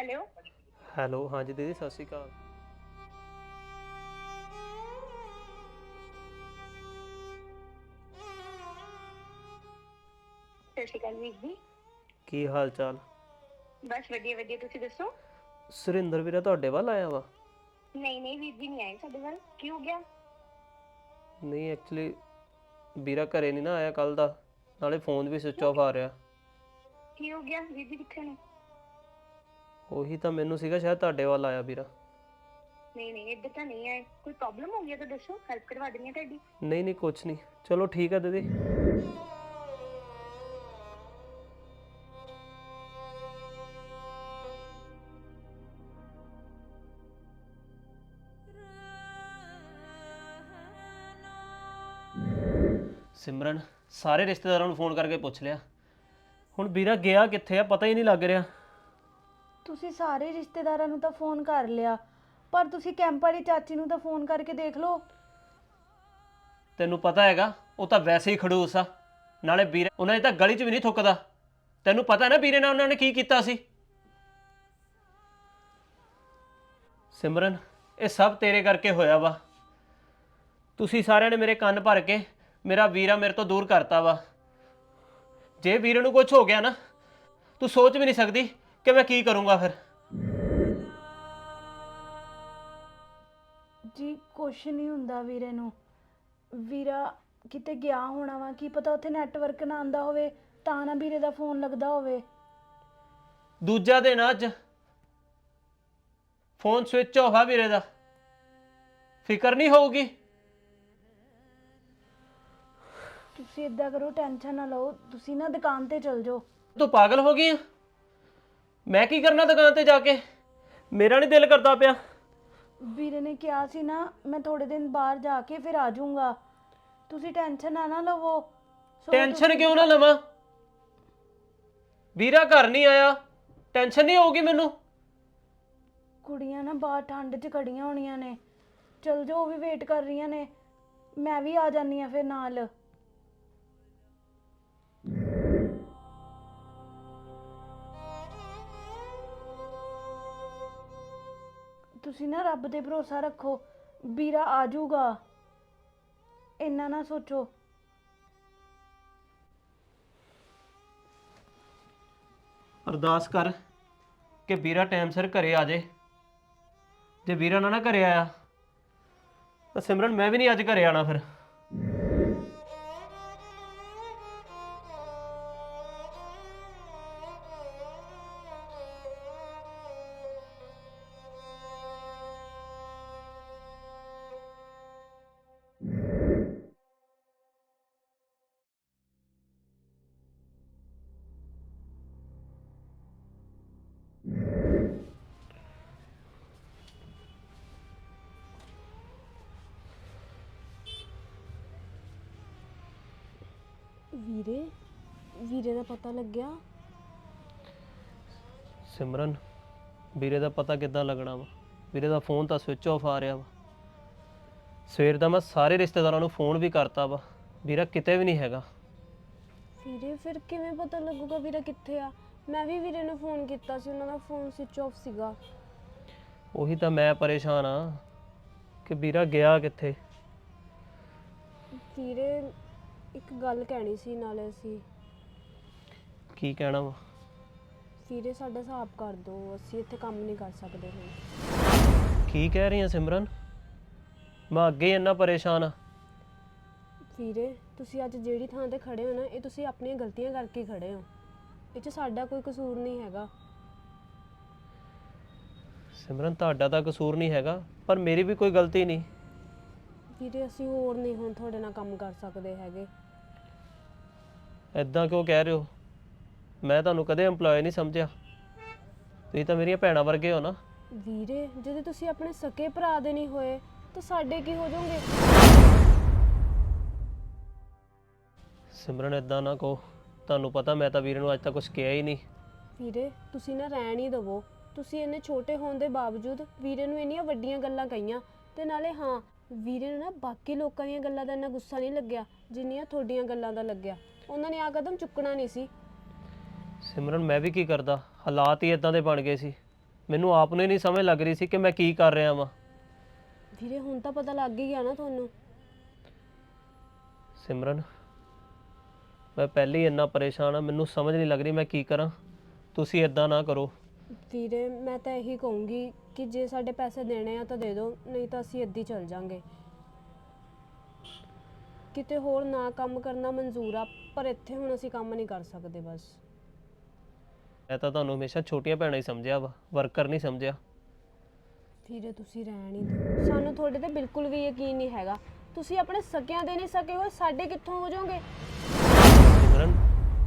Hello. Hello ਹਾਂਜੀ ਦੀਦੀ ਸਤਿ ਸ਼੍ਰੀ ਅਕਾਲ। ਸਤਿ ਸ਼੍ਰੀ ਅਕਾਲ ਵੀਰ ਜੀ। ਕੀ ਹਾਲ ਚਾਲ ਬਸ ਵਧੀਆ ਵਧੀਆ ਤੁਸੀਂ ਦੱਸੋ? ਸੁਰਿੰਦਰ ਵੀਰਾ ਤੁਹਾਡੇ ਵੱਲ ਆਇਆ ਵਾ? ਨਹੀਂ ਨਹੀਂ ਵੀਰ ਜੀ ਨਹੀਂ ਆਏ ਸਾਡੇ ਵੱਲ। ਕੀ ਹੋ ਗਿਆ? ਨਹੀਂ ਐਕਚੁਅਲੀ ਵੀਰਾ ਘਰੇ ਨਹੀਂ ਨਾ ਆਇਆ ਕੱਲ ਦਾ। ਨਾਲੇ ਫੋਨ ਵੀ ਸਵਿਚ ਆਫ ਆ ਰਿਹਾ। ਕੀ ਹੋ ਗਿਆ? ਵੀਰ ਜੀ ਕਿੱਥੇ ਨੇ? ਉਹੀ ਤਾਂ ਮੈਨੂੰ ਸੀਗਾ ਸ਼ਾਇਦ ਤੁਹਾਡੇ ਵੱਲ ਆਇਆ ਵੀਰਾ। ਨਹੀਂ ਨਹੀਂ ਇੱਧਰ ਤਾਂ ਨਹੀਂ ਆਏ। ਕੋਈ ਪ੍ਰੋਬਲਮ ਹੋ ਗਈ ਹੈ ਤਾਂ ਦੱਸੋ ਹੈਲਪ ਕਰਵਾ ਦਿੰਦੀ ਹਾਂ ਤੁਹਾਡੀ। ਨਹੀਂ ਨਹੀਂ ਕੁਛ ਨਹੀਂ। ਚਲੋ ਠੀਕ ਦੀਦੀ। ਸਿਮਰਨ ਸਾਰੇ ਰਿਸ਼ਤੇਦਾਰਾਂ ਨੂੰ ਫੋਨ ਕਰਕੇ ਪੁੱਛ ਲਿਆ। ਹੁਣ ਵੀਰਾ ਗਿਆ ਕਿੱਥੇ ਆ ਪਤਾ ਹੀ ਨਹੀਂ ਲੱਗ ਰਿਹਾ। ਤੁਸੀਂ ਸਾਰੇ ਰਿਸ਼ਤੇਦਾਰਾਂ ਨੂੰ ਤਾਂ ਫੋਨ ਕਰ ਲਿਆ, ਪਰ ਤੁਸੀਂ ਕੈਂਪ ਵਾਲੀ ਚਾਚੀ ਨੂੰ ਤਾਂ ਫੋਨ ਕਰਕੇ ਦੇਖ ਲਓ। ਤੈਨੂੰ ਪਤਾ ਹੈਗਾ, ਉਹ ਤਾਂ ਵੈਸੇ ਹੀ ਖੜੂਸ ਆ। ਨਾਲੇ ਵੀਰੇ, ਉਹਨਾਂ ਦੀ ਤਾਂ ਗਲੀ 'ਚ ਵੀ ਨਹੀਂ ਥੁੱਕਦਾ। ਤੈਨੂੰ ਪਤਾ ਨਾ ਵੀਰੇ ਨਾਲ ਉਹਨਾਂ ਨੇ ਕੀ ਕੀਤਾ ਸੀ? ਸਿਮਰਨ, ਇਹ ਸਭ ਤੇਰੇ ਕਰਕੇ ਹੋਇਆ ਵਾ। ਤੁਸੀਂ ਸਾਰਿਆਂ ਨੇ ਮੇਰੇ ਕੰਨ ਭਰ ਕੇ ਮੇਰਾ ਵੀਰਾ ਮੇਰੇ ਤੋਂ ਦੂਰ ਕਰਤਾ ਵਾ। ਜੇ ਵੀਰੇ ਨੂੰ ਕੁਝ ਹੋ ਗਿਆ ਨਾ, ਤੂੰ ਸੋਚ ਵੀ ਨਹੀਂ ਸਕਦੀ ਕਿ ਮੈਂ ਕੀ ਕਰੂੰਗਾ ਫਿਰ? ਜੀ ਕੁਛ ਨਹੀਂ ਹੁੰਦਾ ਵੀਰੇ ਨੂੰ। ਵੀਰਾ ਕਿਤੇ ਗਿਆ ਹੋਣਾ ਵਾ ਕੀ ਪਤਾ ਉੱਥੇ ਨੈਟਵਰਕ ਨਾ ਆਂਦਾ ਹੋਵੇ ਤਾਂ ਨਾ ਵੀਰੇ ਦਾ ਫੋਨ ਲੱਗਦਾ ਹੋਵੇ। ਦੂਜਾ ਦਿਨ ਆ ਅੱਜ ਫੋਨ ਸਵਿਚ ਆਫ ਆ ਵੀਰੇ ਦਾ। ਫਿਕਰ ਨਹੀਂ ਹੋਊਗੀ? ਤੁਸੀਂ ਇਦਾਂ ਕਰੋ ਟੈਨਸ਼ਨ ਨਾ ਲਓ। ਤੁਸੀਂ ਨਾ ਦੁਕਾਨ ਤੇ ਚਲ ਜਾਓ। ਤੂੰ ਪਾਗਲ ਹੋ ਗਈ ਆ? ਮੈਂ ਕੀ ਕਰਨਾ ਦੁਕਾਨ ਤੇ ਜਾ ਕੇ? ਮੇਰਾ ਨਹੀਂ ਦਿਲ ਕਰਦਾ ਪਿਆ। ਵੀਰੇ ਨੇ ਕਿਹਾ ਸੀ ਨਾ ਮੈਂ ਥੋੜੇ ਦਿਨ ਬਾਹਰ ਜਾ ਕੇ ਫਿਰ ਆ ਜਾਊਂਗਾ। ਤੁਸੀਂ ਟੈਨਸ਼ਨ ਨਾ ਨਾ ਲਵੋ। ਸੋ ਟੈਨਸ਼ਨ ਕਿਉਂ ਨਾ ਲਵਾਂ? ਵੀਰਾ ਘਰ ਨਹੀਂ ਆਇਆ। ਟੈਨਸ਼ਨ ਨਹੀਂ ਹੋਊਗੀ ਮੈਨੂੰ। ਕੁੜੀਆਂ ਨਾ ਬਾਹਰ ਠੰਡ 'ਚ ਖੜੀਆਂ ਹੋਣੀਆਂ ਨੇ। ਚਲ ਜਾਓ ਉਹ ਵੀ ਵੇਟ ਕਰ ਰਹੀਆਂ ਨੇ। ਮੈਂ ਵੀ ਆ ਜਾਨੀ ਆ ਫਿਰ ਨਾਲ। ਤੁਸੀਂ ਨਾ ਰੱਬ ਤੇ ਭਰੋਸਾ ਰੱਖੋ, ਵੀਰਾ ਆ ਜਾਊਗਾ। ਇੰਨਾ ਨਾ ਸੋਚੋ। ਅਰਦਾਸ ਕਰ ਕਿ ਵੀਰਾ ਟਾਈਮ ਸਿਰ ਘਰੇ ਆ ਜਾਏ ਜੇ ਵੀਰਾ ਨਾ ਨਾ ਘਰੇ ਆਇਆ, ਤਾਂ ਸਿਮਰਨ ਮੈਂ ਵੀ ਨਹੀਂ ਅੱਜ ਘਰੇ ਆਣਾ ਫਿਰ। ਵੀਰੇ ਵੀਰੇ ਦਾ ਪਤਾ ਲੱਗਿਆ? ਸਿਮਰਨ ਵੀਰੇ ਦਾ ਪਤਾ ਕਿੱਦਾਂ ਲੱਗਣਾ ਵਾ? ਵੀਰੇ ਦਾ ਫੋਨ ਤਾਂ ਸਵਿਚ ਆਫ ਆ ਰਿਹਾ ਵਾ। ਸਵੇਰ ਦਾ ਮੈਂ ਸਾਰੇ ਰਿਸ਼ਤੇਦਾਰਾਂ ਨੂੰ ਫੋਨ ਵੀ ਕਰਤਾ ਵਾ। ਵੀਰਾ ਕਿਤੇ ਵੀ ਨਹੀਂ ਹੈਗਾ। ਵੀਰੇ ਫਿਰ ਕਿਵੇਂ ਪਤਾ ਲੱਗੂਗਾ ਵੀਰਾ ਕਿੱਥੇ ਆ? ਮੈਂ ਵੀ ਵੀਰੇ ਨੂੰ ਫੋਨ ਕੀਤਾ ਸੀ ਉਹਨਾਂ ਦਾ ਫੋਨ ਸਵਿਚ ਆਫ ਸੀਗਾ। ਉਹੀ ਤਾਂ ਮੈਂ ਪਰੇਸ਼ਾਨ ਆ ਕਿ ਵੀਰਾ ਗਿਆ ਕਿੱਥੇ? ਵੀਰੇ ਇੱਕ ਗੱਲ ਕਹਿਣੀ ਸੀ ਨਾਲੇ ਅਸੀਂ। ਕੀ ਕਹਿਣਾ ਵਾ? ਵੀਰੇ ਸਾਡਾ ਹਿਸਾਬ ਕਰ ਦਿਓ ਅਸੀਂ ਇੱਥੇ ਕੰਮ ਨਹੀਂ ਕਰ ਸਕਦੇ ਹੁਣ। ਕੀ ਕਹਿ ਰਹੀ ਆ ਸਿਮਰਨ? ਮੈਂ ਅੱਗੇ ਹੀ ਇੰਨਾ ਪਰੇਸ਼ਾਨ ਆ। ਵੀਰੇ ਤੁਸੀਂ ਅੱਜ ਜਿਹੜੀ ਥਾਂ ਤੇ ਖੜੇ ਹੋ ਨਾ ਇਹ ਤੁਸੀਂ ਆਪਣੀਆਂ ਗਲਤੀਆਂ ਕਰਕੇ ਖੜੇ ਹੋ। ਇਹ 'ਚ ਸਾਡਾ ਕੋਈ ਕਸੂਰ ਨਹੀਂ ਹੈਗਾ। ਸਿਮਰਨ ਤੁਹਾਡਾ ਤਾਂ ਕਸੂਰ ਨਹੀਂ ਹੈਗਾ ਪਰ ਮੇਰੀ ਵੀ ਕੋਈ ਗਲਤੀ ਨਹੀਂ। ਵੀਰੇ ਅਸੀਂ ਹੋਰ ਨਹੀਂ ਹੁਣ ਤੁਹਾਡੇ ਨਾਲ ਕੰਮ ਕਰ ਸਕਦੇ ਹੈਗੇ। ਐਦਾਂ ਕਿਉਂ ਕਹਿ ਰਹੇ ਹੋ? ਮੈਂ ਤੁਹਾਨੂੰ ਕਦੇ EMPLOYE ਨਹੀਂ ਸਮਝਿਆ। ਤੁਸੀਂ ਤਾਂ ਮੇਰੀਆਂ ਭੈਣਾਂ ਵਰਗੇ ਹੋ ਨਾ। ਵੀਰੇ ਜਦੋਂ ਤੁਸੀਂ ਆਪਣੇ ਸਕੇ ਭਰਾ ਦੇ ਨਹੀਂ ਹੋਏ ਤਾਂ ਸਾਡੇ ਕੀ ਹੋ ਜਾਓਗੇ? ਸਿਮਰਨ ਐਦਾਂ ਨਾ ਕਹੋ। ਤੁਹਾਨੂੰ ਪਤਾ ਮੈਂ ਤਾਂ ਵੀਰੇ ਨੂੰ ਅੱਜ ਤੱਕ ਕੁਝ ਕਿਹਾ ਹੀ ਨਹੀਂ। ਵੀਰੇ ਤੁਸੀਂ ਨਾ ਰਹਿਣ ਹੀ ਦਵੋ। ਤੁਸੀਂ ਇੰਨੇ ਛੋਟੇ ਹੋਣ ਦੇ ਬਾਵਜੂਦ ਵੀਰੇ ਨੂੰ ਇੰਨੀਆਂ ਵੱਡੀਆਂ ਗੱਲਾਂ ਕਹੀਆਂ ਤੇ ਨਾਲੇ ਹਾਂ ਵੀਰੇ ਨੂੰ ਨਾ ਬਾਕੀ ਲੋਕਾਂ ਦੀਆਂ ਗੱਲਾਂ ਦਾ ਇੰਨਾ ਗੁੱਸਾ ਨਹੀਂ ਲੱਗਿਆ ਜਿੰਨੀਆਂ ਤੁਹਾਡੀਆਂ ਗੱਲਾਂ ਦਾ ਲੱਗਿਆ। ਉਹਨਾਂ ਨੇ ਆ ਕਦਮ ਚੁੱਕਣਾ ਨਹੀਂ ਸੀ। ਸਿਮਰਨ ਮੈਂ ਵੀ ਕੀ ਕਰਦਾ? ਹਾਲਾਤ ਹੀ ਇਦਾਂ ਦੇ ਬਣ ਗਏ ਸੀ। ਮੈਨੂੰ ਆਪ ਨੂੰ ਹੀ ਨਹੀਂ ਸਮਝ ਲੱਗ ਰਹੀ ਸੀ ਕਿ ਮੈਂ ਕੀ ਕਰ ਰਿਹਾ ਵਾਂ। ਵੀਰੇ ਹੁਣ ਤਾਂ ਪਤਾ ਲੱਗ ਹੀ ਗਿਆ ਨਾ ਤੁਹਾਨੂੰ। ਸਿਮਰਨ ਮੈਂ ਪਹਿਲੇ ਹੀ ਇੰਨਾ ਪਰੇਸ਼ਾਨ ਆ ਮੈਨੂੰ ਸਮਝ ਨਹੀਂ ਲੱਗ ਰਹੀ ਮੈਂ ਕੀ ਕਰਾਂ। ਤੁਸੀਂ ਇਦਾਂ ਨਾ ਕਰੋ। ਵੀਰੇ ਮੈਂ ਤਾਂ ਇਹੀ ਕਹੂੰਗੀ ਕਿ ਜੇ ਸਾਡੇ ਪੈਸੇ ਦੇਣੇ ਆ ਤਾਂ ਦੇ ਦਿਓ ਨਹੀਂ ਤਾਂ ਅਸੀਂ ਇੱਦੀ ਚੱਲ ਜਾਾਂਗੇ। ਕਿਤੇ ਹੋਰ ਨਾ ਕੰਮ ਕਰਨਾ ਮਨਜ਼ੂਰ ਆ ਪਰ ਇੱਥੇ ਹੁਣ ਅਸੀਂ ਕੰਮ ਨਹੀਂ ਕਰ ਸਕਦੇ ਬਸ। ਮੈਂ ਤਾਂ ਤੁਹਾਨੂੰ ਹਮੇਸ਼ਾ ਛੋਟੀਆਂ ਭੈਣਾਂ ਹੀ ਸਮਝਿਆ ਵਾ ਵਰਕਰ ਨਹੀਂ ਸਮਝਿਆ। ਵੀਰੇ ਤੁਸੀਂ ਰਹਿਣ ਹੀ ਦਿਓ। ਸਾਨੂੰ ਤੁਹਾਡੇ ਤੇ ਬਿਲਕੁਲ ਵੀ ਯਕੀਨ ਨਹੀਂ ਹੈਗਾ। ਤੁਸੀਂ ਆਪਣੇ ਸਕਿਆਂ ਦੇ ਨਹੀਂ ਸਕੇ ਹੋਏ ਸਾਡੇ ਕਿੱਥੋਂ ਹੋ ਜਾਓਗੇ? ਸਿਮਰਨ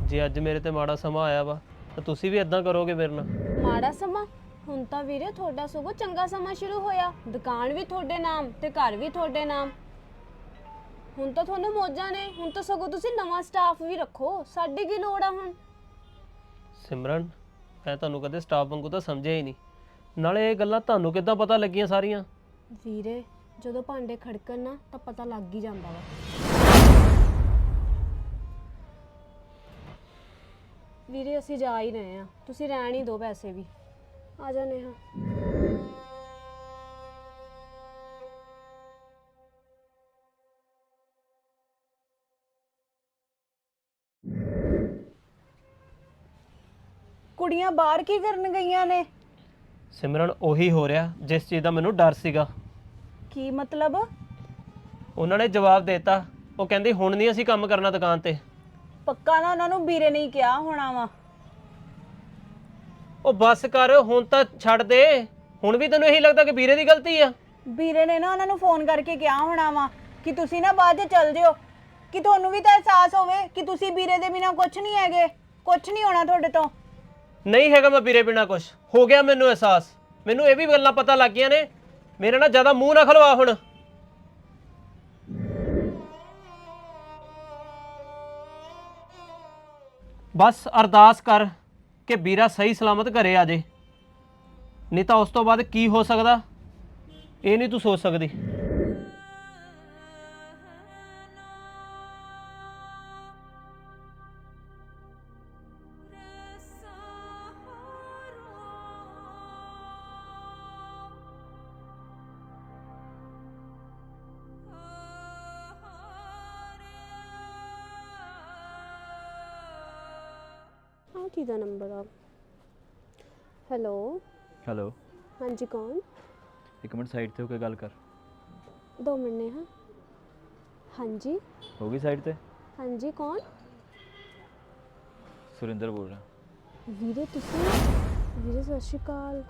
ਜੇ ਅੱਜ ਮੇਰੇ ਤੇ ਮਾੜਾ ਸਮਾਂ ਆਇਆ ਵਾ ਤਾਂ ਤੁਸੀਂ ਵੀ ਇਦਾਂ ਕਰੋਗੇ ਮੇਰੇ ਨਾਲ? ਮਾੜਾ ਸਮਾਂ। ਹੁਣ ਤਾਂ ਵੀਰੇ ਤੁਹਾਡਾ ਸਗੋਂ ਚੰਗਾ ਸਮਾਂ ਸ਼ੁਰੂ ਹੋਇਆ। ਦੁਕਾਨ ਵੀ ਤੁਹਾਡੇ ਨਾਮ ਤੇ ਘਰ ਵੀ ਤੁਹਾਡੇ ਨਾਮ। ਹੁਣ ਤਾਂ ਤੁਹਾਨੂੰ ਮੌਜਾਂ ਨੇ। ਹੁਣ ਤਾਂ ਸਗੋਂ ਤੁਸੀਂ ਨਵਾਂ ਸਟਾਫ ਵੀ ਰੱਖੋ। ਸਾਡੀ ਕੀ ਲੋੜ ਆ ਹੁਣ? ਸਿਮਰਨ ਮੈਂ ਤੁਹਾਨੂੰ ਕਦੇ ਸਟਾਫ ਵਾਂਗੂ ਤਾਂ ਸਮਝਿਆ ਹੀ ਨਹੀਂ। ਨਾਲੇ ਇਹ ਗੱਲਾਂ ਤੁਹਾਨੂੰ ਕਿੱਦਾਂ ਪਤਾ ਲੱਗੀਆਂ ਸਾਰੀਆਂ? ਵੀਰੇ ਜਦੋਂ ਭਾਂਡੇ ਖੜਕਣ ਨਾ ਤਾਂ ਪਤਾ ਲੱਗ ਹੀ ਜਾਂਦਾ ਵਾ। ਵੀਰੇ ਅਸੀਂ ਜਾ ਹੀ ਰਹੇ ਆ ਤੁਸੀਂ ਰਹਿਣ ਹੀ ਦਿਓ ਪੈਸੇ ਵੀ। ਆ ਜਾ ਨੇਹਾ ਕੁੜੀਆਂ ਬਾਹਰ ਕੀ ਕਰਨ ਗਈਆਂ ਨੇ? ਸਿਮਰਨ ਉਹੀ ਹੋ ਰਿਹਾ। ਜਿਸ ਚੀਜ਼ ਦਾ ਮੈਨੂੰ ਡਰ ਸੀਗਾ। ਕੀ ਮਤਲਬ? ਉਹਨਾਂ ਨੇ ਜਵਾਬ ਦਿੱਤਾ। ਉਹ ਕਹਿੰਦੀ ਹੁਣ ਨਹੀਂ ਅਸੀਂ ਕੰਮ ਕਰਨਾ ਦੁਕਾਨ ਤੇ। ਪੱਕਾ ਨਾ ਉਹਨਾਂ ਨੂੰ ਵੀਰੇ ਨਹੀਂ ਕਿਹਾ ਹੋਣਾ ਵਾ। ਉਹ ਬੱਸ ਕਰ ਹੁਣ ਤਾਂ ਛੱਡ ਦੇ। ਹੁਣ ਵੀ ਤੈਨੂੰ ਇਹੀ ਲੱਗਦਾ ਕਿ ਵੀਰੇ ਦੀ ਗਲਤੀ ਆ? ਵੀਰੇ ਨੇ ਨਾ ਉਹਨਾਂ ਨੂੰ ਫੋਨ ਕਰਕੇ ਕਿਹਾ ਹੋਣਾ ਵਾ ਕਿ ਤੁਸੀਂ ਨਾ ਬਾਅਦ ਚ ਚੱਲ ਜਿਓ। ਕਿ ਤੁਹਾਨੂੰ ਵੀ ਤਾਂ ਅਹਿਸਾਸ ਹੋਵੇ ਕਿ ਤੁਸੀਂ ਵੀਰੇ ਦੇ ਬਿਨਾ ਕੁਝ ਨਹੀਂ ਹੈਗੇ। ਕੁਝ ਨਹੀਂ ਹੋਣਾ ਤੁਹਾਡੇ ਤੋਂ। ਨਹੀਂ ਹੈਗਾ ਮੈਂ ਵੀਰੇ ਬਿਨਾ ਕੁਛ। ਹੋ ਗਿਆ ਮੈਨੂੰ ਅਹਿਸਾਸ। ਮੈਨੂੰ ਇਹ ਵੀ ਗੱਲਾਂ ਪਤਾ ਲੱਗ ਗਈਆਂ ਨੇ। ਮੇਰੇ ਨਾਲ ਜ਼ਿਆਦਾ ਮੂੰਹ ਨਾ ਖਲਵਾ ਹੁਣ। ਬਸ ਅਰਦਾਸ ਕਰ ਕਿ ਵੀਰਾ ਸਹੀ ਸਲਾਮਤ ਘਰੇ ਆ ਜੇ। ਨਹੀਂ ਤਾਂ ਉਸ ਤੋਂ ਬਾਅਦ ਕੀ ਹੋ ਸਕਦਾ? ਇਹ ਨਹੀਂ ਤੂੰ ਸੋਚ ਸਕਦੀ। ਹਾਂ ਕਿਹਦਾ ਨੰਬਰ ਆ? ਹੈਲੋ ਹੈਲੋ ਹਾਂਜੀ ਕੌਣ? ਇੱਕ ਮਿੰਟ ਸਾਈਡ ਤੇ ਹੋ ਕੇ ਗੱਲ ਕਰ। ਦੋ ਮਿੰਟ ਨੇਹਾ। ਹਾਂਜੀ। ਹੋ ਗਈ ਸਾਈਡ ਤੇ? ਹਾਂਜੀ ਕੌਣ? ਸੁਰਿੰਦਰ ਬੋਲ ਰਿਹਾ। ਵੀਰੇ ਤੁਸੀਂ? ਵੀਰੇ ਸਤਿ ਸ਼੍ਰੀ ਅਕਾਲ।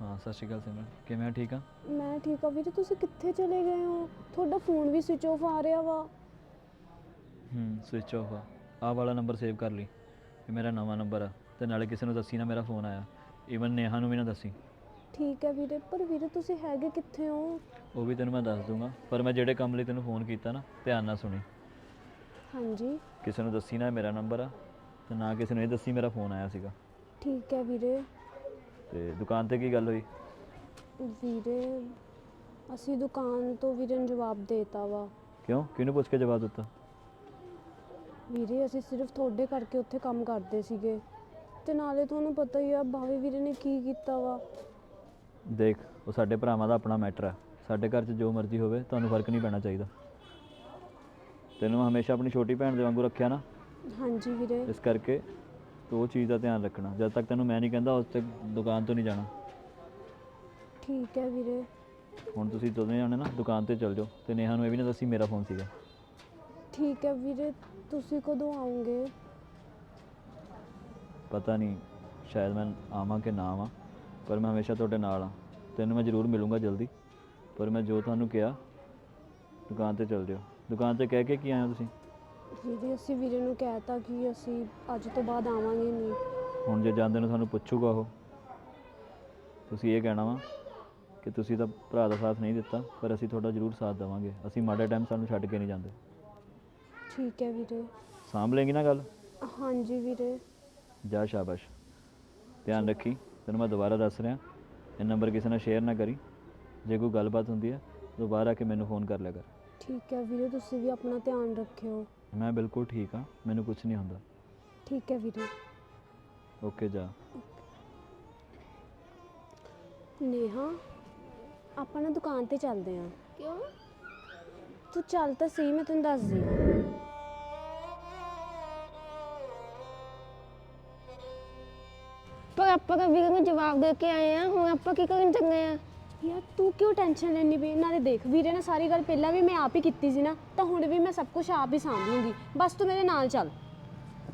ਹਾਂ ਸਤਿ ਸ਼੍ਰੀ ਅਕਾਲ ਸਿਮਰਨ। ਕਿਵੇਂ ਆ ਠੀਕ ਆ? ਮੈਂ ਠੀਕ ਆ। ਵੀਰੇ ਤੁਸੀਂ ਕਿੱਥੇ ਚਲੇ ਗਏ ਹੋ? ਤੁਹਾਡਾ ਫੋਨ ਵੀ ਸਵਿਚ ਆਫ ਆ ਰਿਹਾ ਵਾ। ਹੂੰ ਸਵਿਚ ਆਫ ਆ। ਆਹ ਵਾਲਾ ਨੰਬਰ ਸੇਵ ਕਰ ਲਈ। ਇਹ ਮੇਰਾ ਨਵਾਂ ਨੰਬਰ ਆ ਤੇ ਨਾਲੇ ਕਿਸੇ ਨੂੰ ਦੱਸੀ ਨਾ ਮੇਰਾ ਫੋਨ ਆਇਆ। ਈਵਨ ਨੇਹਾ ਨੂੰ ਵੀ ਨਾ ਦੱਸੀ। ਠੀਕ ਹੈ ਵੀਰੇ ਪਰ ਵੀਰੇ ਤੁਸੀਂ ਹੈਗੇ ਕਿੱਥੇ ਹੋ? ਉਹ ਵੀ ਤੈਨੂੰ ਮੈਂ ਦੱਸ ਦੂੰਗਾ ਪਰ ਮੈਂ ਜਿਹੜੇ ਕੰਮ ਲਈ ਤੈਨੂੰ ਫੋਨ ਕੀਤਾ ਨਾ ਧਿਆਨ ਨਾਲ ਸੁਣੀ। ਹਾਂਜੀ। ਕਿਸੇ ਨੂੰ ਦੱਸੀ ਨਾ ਮੇਰਾ ਨੰਬਰ ਆ ਤੇ ਨਾ ਕਿਸੇ ਨੂੰ ਇਹ ਦੱਸੀ ਮੇਰਾ ਫੋਨ ਆਇਆ ਸੀਗਾ। ਠੀਕ ਹੈ ਵੀਰੇ। ਤੇ ਦੁਕਾਨ ਤੇ ਕੀ ਗੱਲ ਹੋਈ? ਵੀਰੇ ਅਸੀਂ ਦੁਕਾਨ ਤੋਂ ਵੀਰੇ ਨੂੰ ਜਵਾਬ ਦੇਤਾ ਵਾ। ਕਿਉਂ? ਕਿਹਨੂੰ ਪੁੱਛ ਕੇ ਜਵਾਬ ਦਿੱਤਾ? ਵੀਰੇ ਅਸੀਂ ਸਿਰਫ ਤੁਹਾਡੇ ਕਰਕੇ ਉੱਥੇ ਕੰਮ ਕਰਦੇ ਸੀਗੇ। ਤੇ ਨਾਲੇ ਤੁਹਾਨੂੰ ਪਤਾ ਹੀ ਆ ਬਾਵੇ ਵੀਰੇ ਨੇ ਕੀ ਕੀਤਾ ਵਾ? ਦੇਖ ਉਹ ਸਾਡੇ ਭਰਾਵਾਂ ਦਾ ਆਪਣਾ ਮੈਟਰ ਹੈ ਸਾਡੇ ਘਰ 'ਚ ਜੋ ਮਰਜ਼ੀ ਹੋਵੇ ਤੁਹਾਨੂੰ ਫ਼ਰਕ ਨਹੀਂ ਪੈਣਾ ਚਾਹੀਦਾ। ਤੈਨੂੰ ਹਮੇਸ਼ਾ ਆਪਣੀ ਛੋਟੀ ਭੈਣ ਦੇ ਵਾਂਗੂ ਰੱਖਿਆ ਨਾ? ਹਾਂਜੀ ਵੀਰੇ। ਇਸ ਕਰਕੇ ਤੂੰ ਉਹ ਚੀਜ਼ ਦਾ ਧਿਆਨ ਰੱਖਣਾ। ਜਦ ਤੱਕ ਤੈਨੂੰ ਮੈਂ ਨਹੀਂ ਕਹਿੰਦਾ ਉਸ ਤੱਕ ਦੁਕਾਨ ਤੋਂ ਨਹੀਂ ਜਾਣਾ। ਠੀਕ ਹੈ ਵੀਰੇ। ਹੁਣ ਤੁਸੀਂ ਦੋਨੇ ਜਾਣੇ ਨਾ ਦੁਕਾਨ ਤੇ ਚੱਲ ਜਾਓ। ਤੇ ਨੇਹਾ ਨੂੰ ਇਹ ਵੀ ਨਾ ਦੱਸੀ ਮੇਰਾ ਫੋਨ ਸੀਗਾ। ਠੀਕ ਹੈ ਵੀਰੇ ਤੁਸੀਂ ਕਦੋਂ ਆਉਂਗੇ ਪਤਾ ਨਹੀਂ ਸ਼ਾਇਦ ਮੈਂ ਆਵਾਂ ਕਿ ਨਾ ਆਵਾਂ ਪਰ ਮੈਂ ਹਮੇਸ਼ਾ ਤੁਹਾਡੇ ਨਾਲ ਆ ਤੈਨੂੰ ਮੈਂ ਜ਼ਰੂਰ ਮਿਲੂੰਗਾ ਜਲਦੀ ਪਰ ਮੈਂ ਜੋ ਤੁਹਾਨੂੰ ਕਿਹਾ ਦੁਕਾਨ ਤੇ ਚੱਲ ਜਾਓ। ਦੁਕਾਨ ਤੇ ਕਹਿ ਕੇ ਕੀ ਆਏ ਹੋ ਤੁਸੀਂ? ਵੀਰੇ ਅਸੀਂ ਵੀਰੇ ਨੂੰ ਕਹਿਤਾ ਕਿ ਅਸੀਂ ਅੱਜ ਤੋਂ ਬਾਅਦ ਆਵਾਂਗੇ ਨਹੀਂ। ਹੁਣ ਜੇ ਜਾਂਦੇ ਨੂੰ ਤੁਹਾਨੂੰ ਪੁੱਛੂਗਾ ਉਹ ਤੁਸੀਂ ਇਹ ਕਹਿਣਾ ਵਾ ਕਿ ਤੁਸੀਂ ਤਾਂ ਭਰਾ ਦਾ ਸਾਥ ਨਹੀਂ ਦਿੱਤਾ ਪਰ ਅਸੀਂ ਤੁਹਾਡਾ ਜ਼ਰੂਰ ਸਾਥ ਦੇਵਾਂਗੇ। ਅਸੀਂ ਮਾੜੇ ਟਾਈਮ ਸਾਨੂੰ ਛੱਡ ਕੇ ਨਹੀਂ ਜਾਂਦੇ। ਠੀਕ ਹੈ ਵੀਰੇ। ਸਾਂਭ ਲੇਂਗੀ ਨਾ ਗੱਲ? ਹਾਂਜੀ ਵੀਰੇ। ਜਾ ਸ਼ਾਬਾਸ਼। ਧਿਆਨ ਰੱਖੀ ਤੈਨੂੰ ਮੈਂ ਦੁਬਾਰਾ ਦੱਸ ਰਿਹਾ ਇਹ ਨੰਬਰ ਕਿਸੇ ਨਾਲ ਸ਼ੇਅਰ ਨਾ ਕਰੀ। ਜੇ ਕੋਈ ਗੱਲਬਾਤ ਹੁੰਦੀ ਹੈ ਦੁਬਾਰਾ ਕੇ ਮੈਨੂੰ ਫੋਨ ਕਰ ਲਿਆ ਕਰ। ਠੀਕ ਹੈ ਵੀਰੇ ਤੁਸੀਂ ਵੀ ਆਪਣਾ ਧਿਆਨ ਰੱਖਿਓ। ਮੈਂ ਬਿਲਕੁਲ ਠੀਕ ਹਾਂ ਮੈਨੂੰ ਕੁਝ ਨਹੀਂ ਹੁੰਦਾ। ਠੀਕ ਹੈ ਵੀਰੇ। ਓਕੇ ਜਾ। ਨੇਹਾ ਆਪਾਂ ਨਾ ਦੁਕਾਨ ਤੇ ਚੱਲਦੇ ਆਂ ਕਿਉਂ? ਤੂੰ ਚੱਲ ਤਾਂ ਸਹੀ ਮੈਂ ਤੈਨੂੰ ਦੱਸਦੀ ਆਂ ਪਰ ਆਪਾਂ ਤਾਂ ਵੀਰੇ ਨੂੰ ਜਵਾਬ ਦੇ ਕੇ ਆਏ ਆ ਹੁਣ ਆਪਾਂ ਕੀ ਕਰਨ ਚੱਲੇ ਆ? ਯਾਰ ਤੂੰ ਕਿਉਂ ਟੈਨਸ਼ਨ ਲੈਣੀ ਪਈ? ਨਾਲੇ ਦੇਖ ਵੀਰੇ ਨੇ ਸਾਰੀ ਗੱਲ ਪਹਿਲਾਂ ਵੀ ਮੈਂ ਆਪ ਹੀ ਕੀਤੀ ਸੀ ਨਾ ਤਾਂ ਹੁਣ ਵੀ ਮੈਂ ਸਭ ਕੁਝ ਆਪ ਹੀ ਸਾਂਭ ਲੂੰਗੀ ਬਸ ਤੂੰ ਮੇਰੇ ਨਾਲ ਚੱਲ।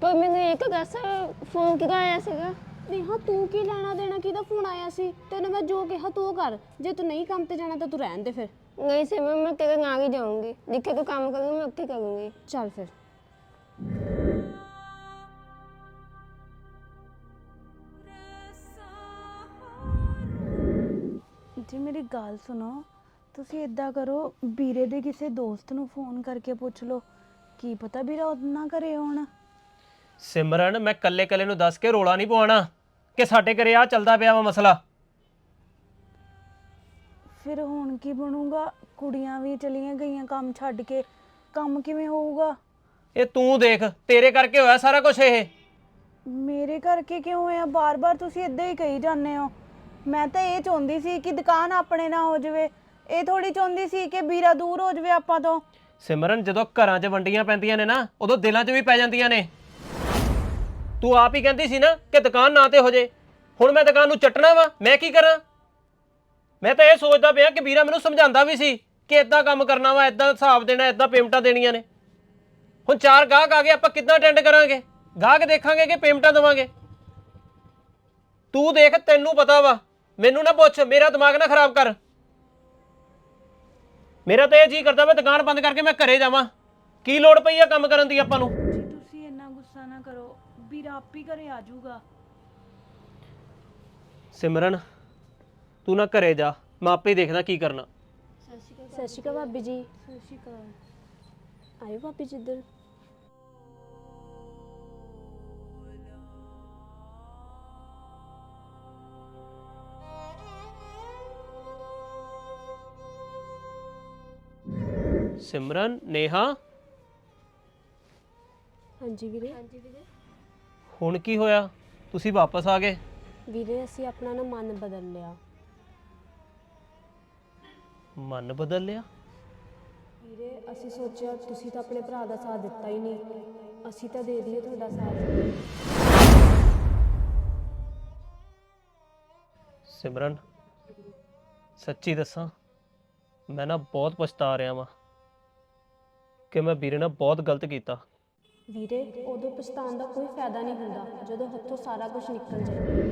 ਪਰ ਮੈਨੂੰ ਇੱਕ ਦੱਸ ਫੋਨ ਕਿਹਦਾ ਆਇਆ ਸੀਗਾ? ਨੇਹਾ ਤੂੰ ਕੀ ਲੈਣਾ ਦੇਣਾ ਕਿਹਦਾ ਫੋਨ ਆਇਆ ਸੀ? ਤੈਨੂੰ ਮੈਂ ਜੋ ਕਿਹਾ ਤੂੰ ਉਹ ਕਰ। ਜੇ ਤੂੰ ਨਹੀਂ ਕੰਮ ਤੇ ਜਾਣਾ ਤਾਂ ਤੂੰ ਰਹਿਣ ਦੇ ਫਿਰ। ਨਹੀਂ ਸਿਮਰਨ ਮੈਂ ਤੇਰੇ ਨਾਲ ਹੀ ਜਾਊਂਗੀ। ਜਿੱਥੇ ਤੂੰ ਕੰਮ ਕਰੂੰਗੀ ਮੈਂ ਉੱਥੇ ਕਰੂੰਗੀ। ਚੱਲ ਫਿਰ। ਜੀ ਮੇਰੀ ਗੱਲ ਸੁਣੋ। ਤੁਸੀਂ ਇਦਾਂ ਕਰੋ ਵੀਰੇ ਦੇ ਕਿਸੇ ਦੋਸਤ ਨੂੰ ਫੋਨ ਕਰਕੇ ਪੁੱਛ ਲਓ। ਕੀ ਪਤਾ ਵੀਰਾ ਉਹਨਾਂ ਘਰੇ ਹੋਣ ਸਿਮਰਨ ਮੈਂ ਕੱਲੇ ਕੱਲੇ ਨੂੰ ਦੱਸ ਕੇ ਰੋਲਾ ਨਹੀਂ ਪਵਾਉਣਾ ਕਿ ਸਾਡੇ ਘਰੇ ਆ ਚੱਲਦਾ ਪਿਆ ਵਾ ਮਸਲਾ। ਫਿਰ ਹੁਣ ਕੀ ਬਣੂਗਾ? ਕੁੜੀਆਂ ਵੀ ਚਲੀਆਂ ਗਈਆਂ ਕੰਮ ਛੱਡ ਕੇ। ਕੰਮ ਕਿਵੇਂ ਹੋਊਗਾ? ਇਹ ਤੂੰ ਦੇਖ ਤੇਰੇ ਕਰਕੇ ਹੋਇਆ ਸਾਰਾ ਕੁਝ ਇਹ। ਮੇਰੇ ਕਰਕੇ ਕਿਉਂ ਹੋਇਆ? ਬਾਰ-ਬਾਰ ਤੁਸੀਂ ਇਦਾਂ ਹੀ ਕਹੀ ਜਾਂਦੇ ਹੋ। ਮੈਂ ਤਾਂ ਇਹ ਚਾਹੁੰਦੀ ਸੀ ਕਿ ਦੁਕਾਨ ਆਪਣੇ ਨਾ ਹੋ ਜਾਵੇ। ਇਹ ਥੋੜੀ ਚਾਹੁੰਦੀ ਸੀ ਕਿ ਵੀਰਾ ਦੂਰ ਹੋ ਜਾਵੇ ਆਪਾਂ ਤੋਂ। ਸਿਮਰਨ, ਜਦੋਂ ਘਰਾਂ 'ਚ ਵੰਡੀਆਂ ਪੈਂਦੀਆਂ ਨੇ ਨਾ, ਉਦੋਂ ਦਿਲਾਂ 'ਚ ਵੀ ਪੈ ਜਾਂਦੀਆਂ ਨੇ। ਤੂੰ ਆਪ ਹੀ ਕਹਿੰਦੀ ਸੀ ਨਾ ਕਿ ਦੁਕਾਨ ਨਾ ਤੇ ਹੋ ਜੇ। ਹੁਣ ਮੈਂ ਦੁਕਾਨ ਨੂੰ ਚੱਟਣਾ ਵਾ, ਮੈਂ ਕੀ ਕਰਾਂ? ਮੈਂ ਤਾਂ ਇਹ ਸੋਚਦਾ ਪਿਆ ਕਿ ਵੀਰਾ ਮੈਨੂੰ ਸਮਝਾਉਂਦਾ ਵੀ ਸੀ ਕਿ ਇਦਾਂ ਕੰਮ ਕਰਨਾ ਵਾ ਇਦਾਂ ਹਿਸਾਬ ਦੇਣਾ ਇਦਾਂ ਪੇਮੈਂਟਾਂ ਦੇਣੀਆਂ ਨੇ। ਹੁਣ ਚਾਰ ਗਾਹਕ ਆ ਗਏ, ਆਪਾਂ ਕਿੱਦਾਂ ਅਟੈਂਡ ਕਰਾਂਗੇ? ਗਾਹਕ ਦੇਖਾਂਗੇ ਕਿ ਪੇਮੈਂਟਾਂ ਦੇਵਾਂਗੇ? ਤੂੰ ਦੇਖ, ਤੈਨੂੰ ਪਤਾ ਵਾ ਮੈਨੂੰ ਨਾ ਪੁੱਛ ਮੇਰਾ ਦਿਮਾਗ ਨਾ ਖਰਾਬ ਕਰ। ਮੇਰਾ ਤਾਂ ਇਹ ਜੀ ਕਰਦਾ ਮੈਂ ਦੁਕਾਨ ਬੰਦ ਕਰਕੇ ਮੈਂ ਘਰੇ ਜਾਵਾਂ। ਕੀ ਲੋੜ ਪਈ ਆ ਕੰਮ ਕਰਨ ਦੀ ਆਪਾਂ ਨੂੰ? ਜੀ ਤੁਸੀਂ ਇੰਨਾ ਗੁੱਸਾ ਨਾ ਕਰੋ ਵੀਰਾ ਆਪ ਹੀ ਘਰੇ ਆ ਜਾਊਗਾ। ਸਿਮਰਨ ਤੂੰ ਨਾ ਘਰੇ ਜਾ ਮੈਂ ਆਪੇ ਹੀ ਦੇਖਦਾ ਕੀ ਕਰਨਾ। ਸਤਿ ਸ਼੍ਰੀ ਅਕਾਲ ਭਾਬੀ ਜੀ। ਸਤਿ ਸ਼੍ਰੀ ਅਕਾਲ। ਆਇਓ ਭਾਬੀ ਜੀ ਇੱਧਰ। ਸਿਮਰਨ ਨੇਹਾ। ਹਾਂਜੀ ਵੀਰੇ। ਹੁਣ ਕੀ ਹੋਇਆ? ਤੁਸੀਂ ਵਾਪਸ ਆ ਗਏ? ਵੀਰੇ ਅਸੀਂ ਆਪਣਾ ਨਾ ਮਨ ਬਦਲ ਲਿਆ। ਮਨ ਬਦਲ ਲਿਆ? ਵੀਰੇ ਅਸੀਂ ਸੋਚਿਆ ਤੁਸੀਂ ਤਾਂ ਆਪਣੇ ਭਰਾ ਦਾ ਸਾਥ ਦਿੱਤਾ ਹੀ ਨਹੀਂ। ਅਸੀਂ ਤਾਂ ਦੇ ਦਈਏ ਤੁਹਾਡਾ ਸਾਥ। ਸਿਮਰਨ ਸੱਚੀ ਦੱਸਾਂ ਮੈਂ ਨਾ ਬਹੁਤ ਪਛਤਾ ਰਿਹਾ ਵਾਂ। ਕਿ ਮੈਂ ਵੀਰੇ ਨਾਲ ਬਹੁਤ ਗਲਤ ਕੀਤਾ। ਵੀਰੇ, ਉਦੋਂ ਪਛਤਾਉਣ ਦਾ ਕੋਈ ਫਾਇਦਾ ਨਹੀਂ ਹੁੰਦਾ ਜਦੋਂ ਹੱਥੋਂ ਸਾਰਾ ਕੁਝ ਨਿਕਲ ਜਾਏ।